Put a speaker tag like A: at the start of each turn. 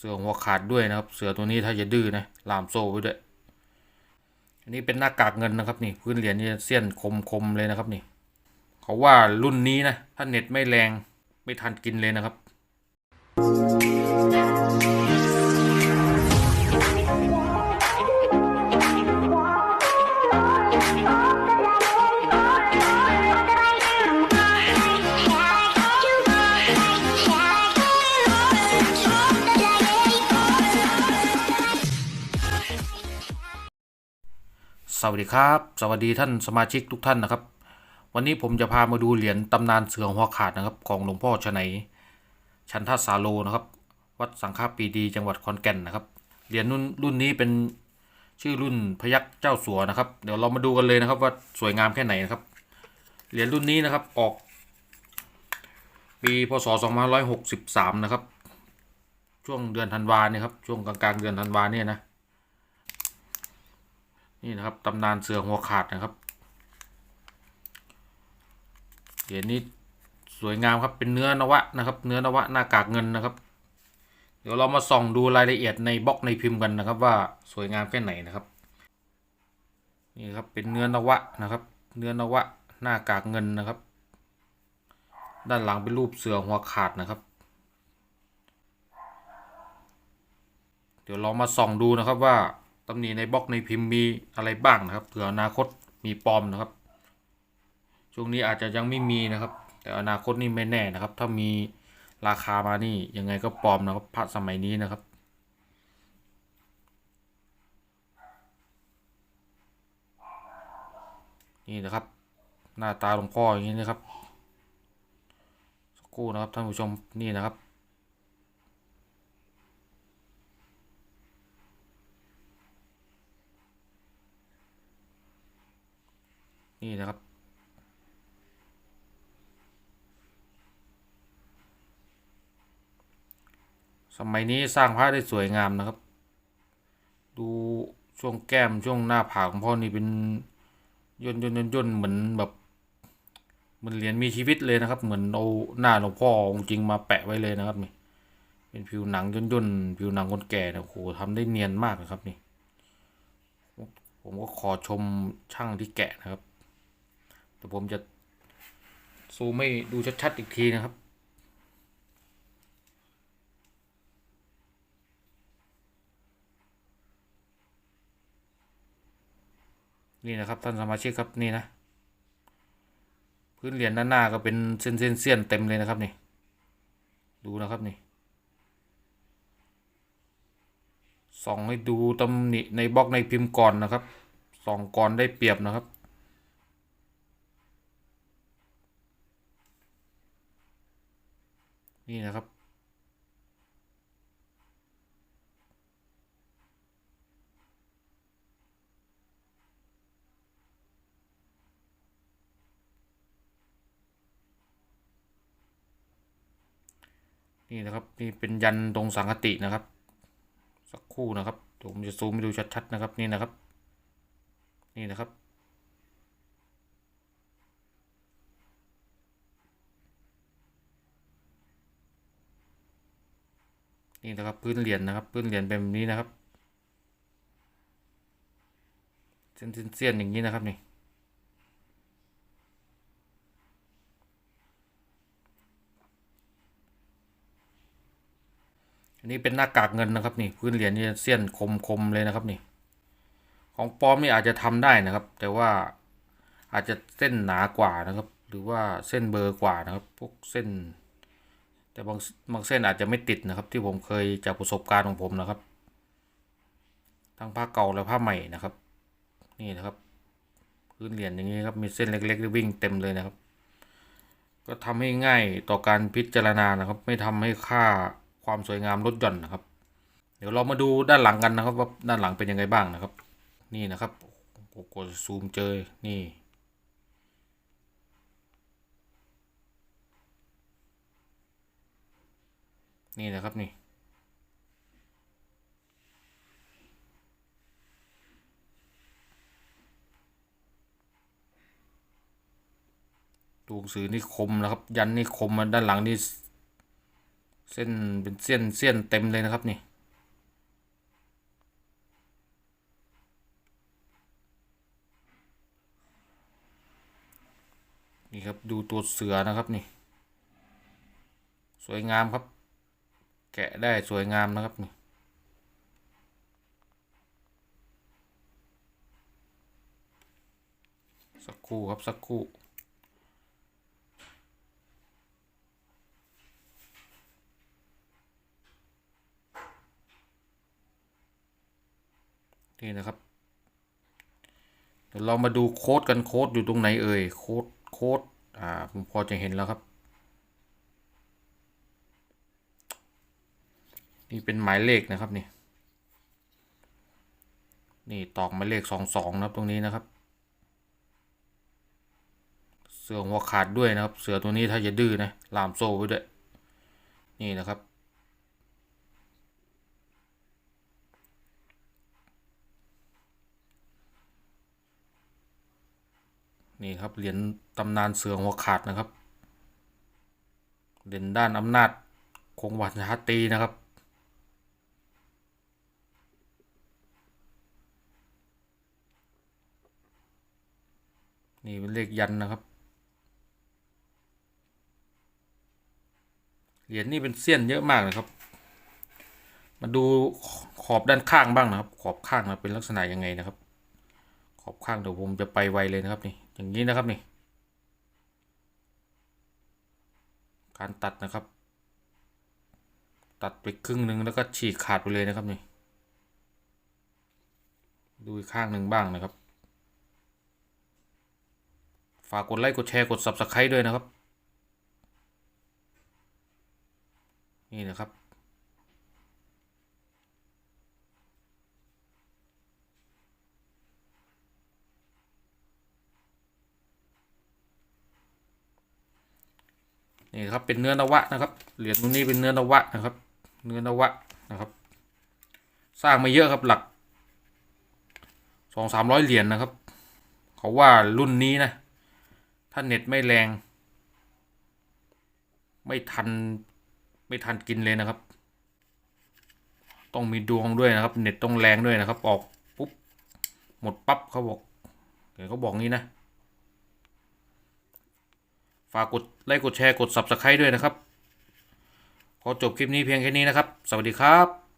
A: เสือหัวขาดด้วยนะครับ เสือตัวนี้ถ้าจะดื้อนะลามโซ่ไว้ด้วยอันนี้เป็นหน้ากากเงินนะครับนี่พื้นเหรียญนี่เสี้ยนคมคมๆเลยนะครับนี่เขาว่ารุ่นนี้นะถ้าเน็ตไม่แรงไม่ทันกินเลยนะครับ สวัสดีครับ สวัสดีท่านสมาชิกทุกท่านนะครับ วันนี้ผมจะพามาดูเหรียญตำนานเสือหัวขาดนะครับ ของหลวงพ่อชนัยชันทสาโลนะครับ วัดสังฆปีดีจังหวัดขอนแก่นนะครับเหรียญรุ่นรุ่นนี้เป็นชื่อรุ่นพยักเจ้าสัวนะครับ เดี๋ยวเรามาดูกันเลยนะครับ ว่าสวยงามแค่ไหนนะครับเหรียญรุ่นนี้นะครับออกปีพศ2563 นะครับ ช่วงเดือนธันวาเนี่ยครับช่วงกลางๆเดือนธันวาเนี่ยนะ นี่นะครับตำนานเสือหัวขาดนะครับเหรียญนี้สวยงามครับเป็นเนื้อนวะนะครับ เนื้อนวะหน้ากากเงินนะครับ เดี๋ยวเรามาส่องดูรายละเอียดในบล็อกในพิมพ์กันนะครับ ว่าสวยงามแค่ไหนนะครับ นี่ครับเป็นเนื้อนวะนะครับ เนื้อนวะหน้ากากเงินนะครับ ด้านหลังเป็นรูปเสือหัวขาดนะครับ เดี๋ยวเรามาส่องดูนะครับว่า ตำหนิในบล็อกในพิมพ์มีอะไรบ้างนะครับเผื่ออนาคตมีปลอมนะครับ ช่วงนี้อาจจะยังไม่มีนะครับ แต่อนาคตนี่ไม่แน่นะครับ ถ้ามีราคามานี่ยังไงก็ปลอมนะครับพระสมัยนี้นะครับนี่นะครับ หน้าตาหลวงพ่ออย่างนี้นะครับสักครู่นะครับท่านผู้ชมนี่นะครับ นี่นะครับ สมัยนี้สร้างพระได้สวยงามนะครับ ดูช่วงแก้มช่วงหน้าผากของพ่อนี่เป็นย่นย่นย่นย่นเหมือนแบบเหมือนเหรียญมีชีวิตเลยนะครับ เหมือนเอาหน้าหลวงพ่อองค์จริงมาแปะไว้เลยนะครับนี่เป็นผิวหนังย่นย่นผิวหนังคนแก่นะโอ้โหทำได้เนียนมากนะครับนี่ผมก็ขอชมช่างที่แกะนะครับ แต่ผมจะซูมให้ดูชัดๆอีกทีนะครับ นี่นะครับท่านสมาชิกครับนี่นะ พื้นเหรียญด้านหน้าก็เป็นเส้นเส้นเสี้ยนเต็มเลยนะครับนี่ดูนะครับนี่ส่องให้ดูตำหนิในบล็อกในพิมพ์ก่อนนะครับส่องก่อนได้เปรียบนะครับ นี่นะครับ นี่นะครับ นี่เป็นยันตรงสังคตินะครับ สักคู่นะครับผมจะซูมให้ดูชัดๆนะครับ นี่นะครับ นี่นะครับ นี่นะครับพื้นเหรียญนะครับ พื้นเหรียญเป็นแบบนี้นะครับ เส้นเสี้ยนๆอย่างนี้นะครับนี่อันนี้เป็นหน้ากากเงินนะครับนี่พื้นเหรียญนี่เสี้ยนคมคมเลยนะครับนี่ ของปลอมนี่อาจจะทำได้นะครับ แต่ว่าอาจจะเส้นหนากว่านะครับ หรือว่าเส้นเบอร์กว่านะครับ พวกเส้น แต่บางบางเส้นอาจจะไม่ติดนะครับ ที่ผมเคยจากประสบการณ์ของผมนะครับ ทั้งผ้าเก่าและผ้าใหม่นะครับ นี่นะครับพื้นเหรียญอย่างนี้ครับมีเส้นเล็กๆที่วิ่งเต็มเลยนะครับ ก็ทำให้ง่ายต่อการพิจารณานะครับ ไม่ทำให้ค่าความสวยงามลดหย่อนนะครับ เดี๋ยวเรามาดูด้านหลังกันนะครับ ว่าด้านหลังเป็นยังไงบ้างนะครับ นี่นะครับกดซูมเจอนี่ นี่นะครับนี่ ตูกสือนี่คมนะครับ ยันนี่คมมาด้านหลังนี่เส้นเป็นเส้นเส้นเต็มเลยนะครับนี่นี่ครับดูตัวเสือนะครับนี่ สวยงามครับ แกะได้สวยงามนะครับนี่สักครู่ครับสักครู่นี่นะครับ เดี๋ยวเรามาดูโค้ดกันโค้ดอยู่ตรงไหนเอ่ยโค้ดโค้ดอ่าผมพอจะเห็นแล้วครับ นี่เป็นหมายเลขนะครับนี่ นี่ตอกหมายเลขสองสองนะครับตรงนี้นะครับ เสือหัวขาดด้วยนะครับ เสือตัวนี้ถ้าจะดื้อนะลามโซ่ไว้ด้วย นี่นะครับนี่ครับเหรียญตำนานเสือหัวขาดนะครับ เด่นด้านอำนาจคงวัฒนตรีนะครับ นี่เป็นเลขยันนะครับ เหรียญนี่เป็นเสี้ยนเยอะมากเลยครับ มาดูขอบด้านข้างบ้างนะครับ ขอบข้างนะเป็นลักษณะยังไงนะครับ ขอบข้างเดี๋ยวผมจะไปไวเลยนะครับนี่ อย่างนี้นะครับนี่ การตัดนะครับ ตัดไปครึ่งหนึ่งแล้วก็ฉีกขาดไปเลยนะครับนี่ ดูข้างหนึ่งบ้างนะครับ ฝากกดไลค์กดแชร์กด Subscribe ด้วยนะครับ นี่นะครับ นี่ครับเป็นเนื้อนวะนะครับเหรียญตรงนี้เป็นเนื้อนวะนะครับ เนื้อนวะนะครับ สร้างมาเยอะครับหลักสองสามร้อยเหรียญนะครับ เขาว่ารุ่นนี้นะ ถ้าเน็ตไม่แรง ไม่ทันไม่ทันกินเลยนะครับ ต้องมีดวงด้วยนะครับ เน็ตต้องแรงด้วยนะครับ ออกปุ๊บหมดปั๊บเขาบอกเดี๋ยวเขาบอกงี้นะฝากกดไลค์กดแชร์กด Subscribe ด้วยนะครับ ขอจบคลิปนี้เพียงแค่นี้นะครับ สวัสดีครับ